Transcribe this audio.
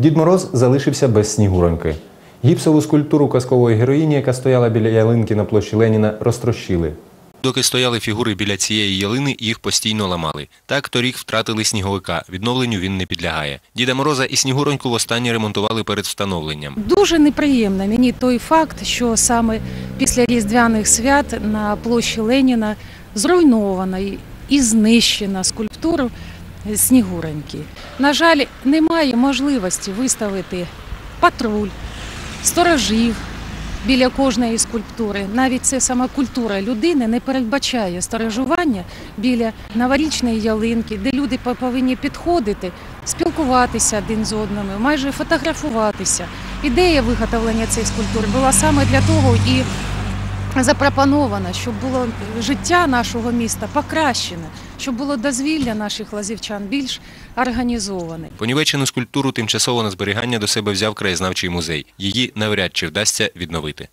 Дід Мороз залишився без снігуроньки. Гіпсову скульптуру казкової героїні, яка стояла біля ялинки на площі Леніна, розтрощили. Доки стояли фігури біля цієї ялини, їх постійно ламали. Так торік втратили сніговика. Відновленню він не підлягає. Діда Мороза і Снігуроньку востаннє ремонтували перед встановленням. Дуже неприємно мені той факт, що саме після різдвяних свят на площі Леніна зруйнована і- знищена скульптура Снігуроньки. На жаль, немає можливості виставити патруль, сторожів біля кожної скульптури. Навіть це сама культура людини не передбачає сторожування біля новорічної ялинки, де люди по- повинні підходити, спілкуватися один з одним, майже фотографуватися. Ідея виготовлення цієї скульптури була саме для того і запропонована, щоб було життя нашого міста покращене, щоб було дозвілля наших лазівчан більш організоване. Понівечену скульптуру тимчасово на зберігання до себе взяв краєзнавчий музей. Її навряд чи вдасться відновити.